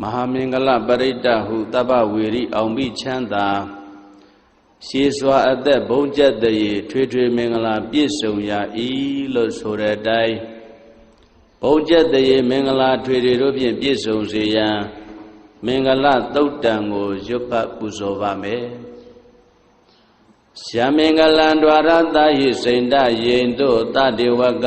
မဟာမင်္ဂလပရိတ္တဟုတပ္ပဝေရိအောင်ပြီးချမ်းသာရှေးစွာအသက်ဘုံကျက်တည်းထွေထွေမင်္ဂလာပြည့်စုံရာဤလို့ဆိုတဲ့အတိုင်းဘုံကျက်တည်းမင်္ဂလာထွေထွေတို့ဖြင့်ပြည့်စုံစေရန်မင်္ဂလသုတ်တံကိုရွတ်ဖတ်ပူဇော်ပါမယ်ရှမင်္ဂလံ द्वार တာဟိစိန္ဒယိန်တို့တတေဝက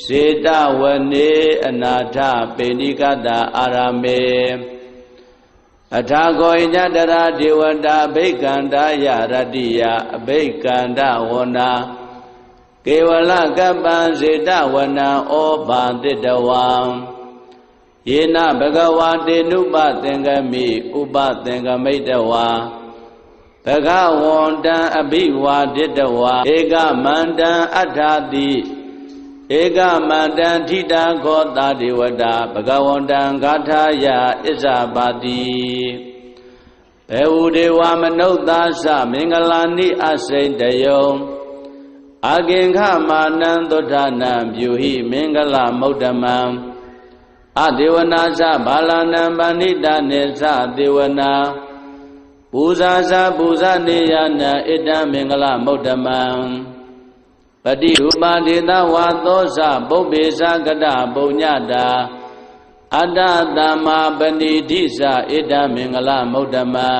စေတဝနေအနာထပေဏိကတာအာရမေအထာကောညတရာဒေဝတာအဘိကန္တာယရတ္တိယအဘိကန္တဝနာကေဝလကပ္ပံစေတဝနံဩဘာတိတဝံယေနဘဂဝါတေနုပသင်္ကမိဥပသင်္ကမိတဝါဘဂဝန္တံအဘိဝါဒိတဝါဧကမန္တံအထာတိ ဧကမန္တံထိတာခောတာဒေဝတာဘဂဝန္တံဂါထာယဣဇာပါတိဘေဝဒေဝမနုဿာသမင်္ဂလာနိအစိတယုံအာကင်္ခမာနံသုဒ္ဓနာပြုဟိမင်္ဂလမௌဒ္ဓမံအဒေဝနာသဘာလနံပဏိတနေသဒေဝနာပူဇာစာပူဇာနေယနာဣတံမင်္ဂလမௌဒ္ဓမံ ပတိရူပဒေသဝါသောဇပုပ္ပေသကတပုံညတာအတ္တတမပဏိတိသဣတံမင်္ဂလမௌဒ္ဓမံ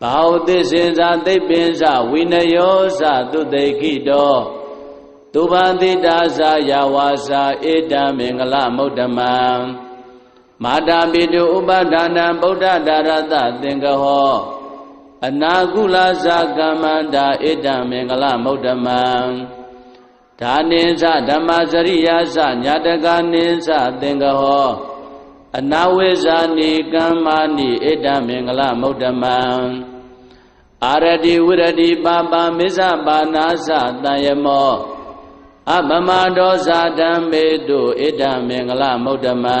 ဘာဝသစ္စေသာသိပ္ပင်္စဝိနယောသသုတေခိတောသူဘာတိတာသာယဝါစာဣတံမင်္ဂလမௌဒ္ဓမံမာတာပိတုဥပဒါနံဗုဒ္ဓဒါရတသင်္ကဟော အနာကုလသကမ္မန္တာဣတံမင်္ဂလမௌဒ္ဓမံဒါနိသဓမ္မစရိယာသညာတကနိသသင်္ကဟောအနာဝိဇာနိကမ္မာနိဣတံမင်္ဂလမௌဒ္ဓမံအာရတိဝရတိပါပါမစ္ဆပါနာသတံယမောအပမဒောဇာဓမ္မေတုဣဒံမင်္ဂလမௌဒ္ဓမံ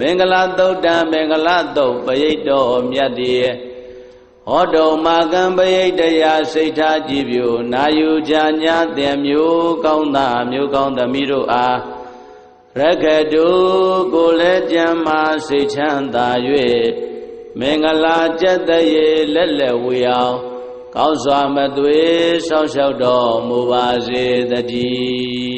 မင်္ဂလာသုတ်တံမင်္ဂလာသုတ်ပရိတ်တော်မြတ်တည်းဟောတုံမာကံပရိတ်တရားစိတ်ထားကြည်ပြူနာယူကြညာတဲ့မျိုးကောင်းသားမျိုးကောင်းသမီးတို့အားရခတုကိုလည်းကြံမာစိတ်ချမ်းသာ၍မင်္ဂလာကျက်တရေလက်လက်ဝေအောင်ကောင်းစွာမသွေဆောက်ရှောက်တော်မူပါစေတည်း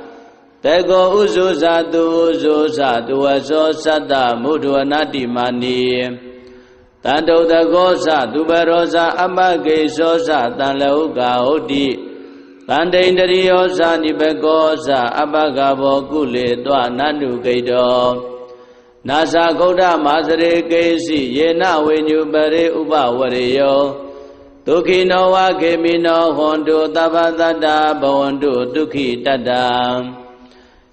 တေကောဥဇုဇာတုဥဇုဇာတုဝသောသတ္တမုဒ္ဒဝနတိမာနီတန္တုတကောသသူဘရောဇာအမဂေသောသတန်လဟုကာဟုတ်တိတန္တိန္တရိယောဇာနိဘကောဇာအပကဘောကုလေတွနန္တုဂိတောနာဇာဂௌဒမာစရေကေစီယေနဝိညုပရိဥပဝရေယောဒုခိနောဝခေမိနောဟွန်တုသဗ္ဗတတ္တဘဝန္တုဒုက္ခိတတ္တ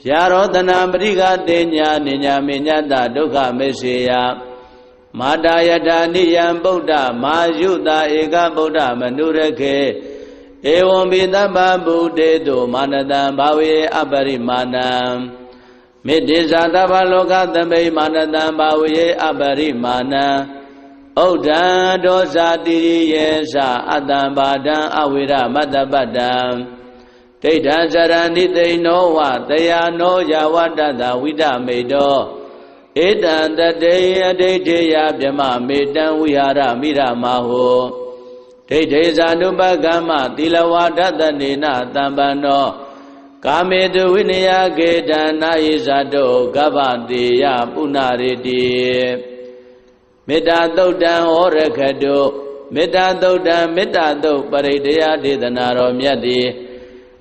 ဖြာရောတနာပရိကတေညာနိညာမေညတဒုက္ခမေစေယမာတာယထာနိယံဗုဒ္ဓမာယုတာဧကဗုဒ္ဓမနုရခေဧဝံပိတဗ္ဗဗုတေတုမာနတံဘာဝေအပရိမာဏံမေတ္တိဇာတဗ္ဗလောကသမိမာနတံဘာဝေအပရိမာဏံဩဒံဒောဇာတိရိယေသအတ္တံဘာဒံအဝိရမတ္တပတ္တံ ဒိဋ္ဌံဇရဏိသိဏောဝတယာနောယဝတ္တတဝိဒမေတောဧတံတတေအဒိဋ္ဌေယဗြမမေတံဝိဟာရမိရမဟောဒိဋ္ဌေဇာနုပကမ္မသီလဝါဒတနေနတံပန္နောကာမေတုဝိနယကေတနာယိဇာတောကဗ္ဗတေယပုဏ္ဏရေတိမေတ္တာသုတ်တံဟောရခတုမေတ္တာသုတ်တံမေတ္တာသုတ်ပရိတယဒေသနာတော်မြတ်တိ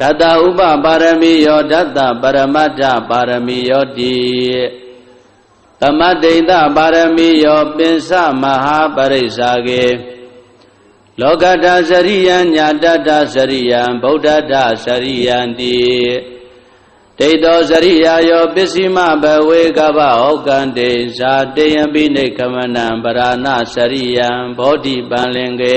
ဓတ္တဥပပါရမီယောဓတ္တပရမတ္ထပါရမီယောတိသမတ္တိတပါရမီယောပင်စမဟာပရိစ္ဆာကေလောကတစရိယံညာတတစရိယံဗုဒ္ဓတစရိယံတိဒိဋ္ဌောစရိယာယောပစ္စည်းမဘဝေကဗဟောကံတေဇာတေယံပိနေကမနံပရဏစရိယံဘောဓိပံလင်ကေ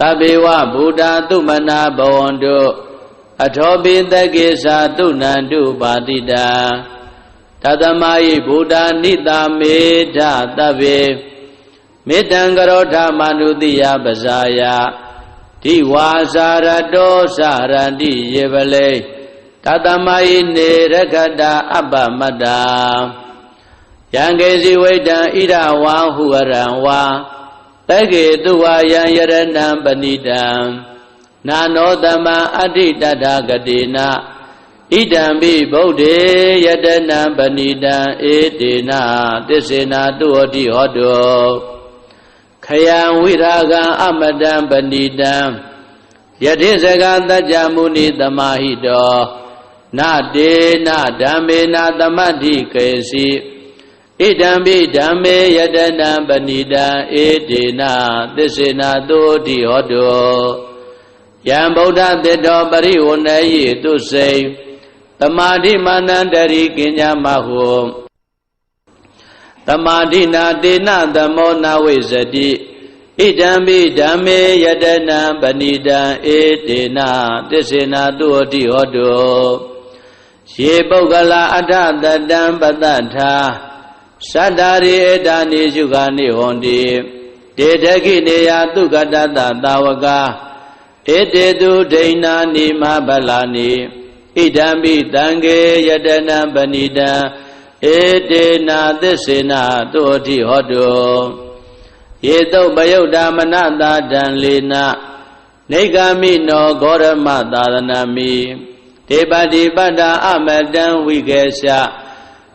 သဗ္ဗေဝဗုဒ္ဓသုမနာဘဝန္တုအထောပိတကေသာတုဏန္တုပါတိတာတသမယိဗုဒ္ဓနိတာမေဓသဗ္ဗေမေတ္တံကရောဓမနုတိယပဇာယတိဝါစာရတောစရတိယေပလေတသမယိနေရခတာအပ္ပမတ္တာယံကေစီဝိတံဣရဝါဟုရံဝါ တက္ကေတုဝါယံယရဏံပဏိတံနာနောတမံအဋ္ဌိတတဂတိနာဣဒံပိဗုဒ္ဓေယတနံပဏိတံဧတေနသစ္စေနာတုဟတိဟောတောခယံဝိရာဂံအမတံပဏိတံယတိစကတัจ jা မုနိသမာဟိတောနတေနဓမ္မေနသမတ္ထိကေစီ ဣဒံပိဓမ္မေယတနံပဏိတံဧတေနသစ္စေနာတုဟတိဟောတောယံဗုဒ္ဓတေတောပရိဝဏယိတုစိံတမာတိမာနန္တရိကင်ညာမဟုတမာတိနာတေနသမောနာဝိဇတိဣဒံပိဓမ္မေယတနံပဏိတံဧတေနသစ္စေနာတုဟတိဟောတုယေပုဂ္ဂလာအထတတံပတ္တထာ သတ္တာရိဧတာနိစုခာနိဟောတိတေတခိနေယသုကတတသာဝကဧတေတုဒိဏာနိမဗလာနိဣဒံပိတံဃေယတနံပဏိတံဧတေနာသစ္စေနာတောတိဟောတုယေတုပယုတ်တာမနတာတံလေနာနေဂာမိနောဂောရမသာသနာမိဒေပတိပတ္တာအမတံဝိကေသ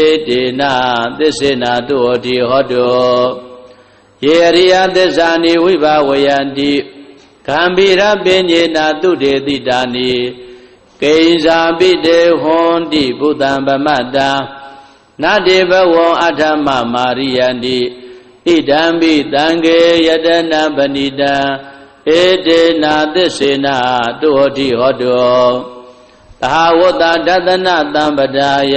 ဧတေနသစ္စေနာတုဟောတိဟောတုယေရိယသစ္စာနိဝိဘဝယန္တိကံဗိရပင်ညေနာတုတေတိတာနိကိဉ္စာပိတေဟွန်တိဘုဒ္ဓံဗမတ္တနတေဘဝံအထမမာရိယန္တိဣဒံပိတံခေယတနာပဏိတံဧတေနာသစ္စေနာတုဟောတိဟောတောသဟဝတ္တဒသနတံပဒါယ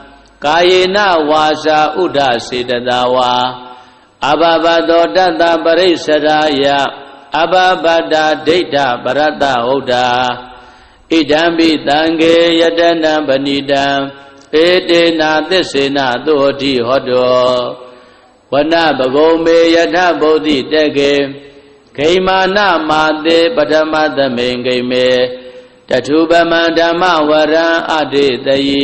ကာယေနဝါစာဥဒ္ဒစေတသာဝါအဘဘတောတတ္တပရိစ္ဆရာယအဘဘတာဒိဋ္ဌပရတ္တဟုတ်တာဣဒံပိတံခေယတနံပဏိတံဧတေနာသစ္စေနာသောတိဟောတောဝနပဂုံမေယထဗုဒ္ဓိတကေဂိမာနမာတေပထမသမိန်ဂိမေတထုပမံဓမ္မဝရံအတေတယိ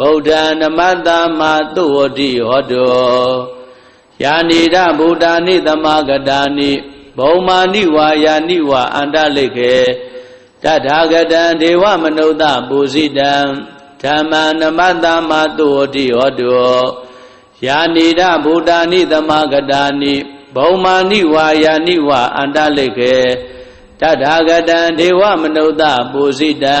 ဗုဒ္ဓံနမတ္တမသုဝတိဟောတုယာနိဒဗုဒ္ဓာနိသမဂတာနိဘုံမာနိဝါယာနိဝါအန္တလိခေတထာဂတံဒေဝမနုဿပူဇိတံဓမ္မနမတ္တမတုဝတိဟောတုယာနိဒဗုဒ္ဓာနိသမဂတာနိဘုံမာနိဝါယာနိဝါအန္တလိခေတထာဂတံဒေဝမနုဿပူဇိတံ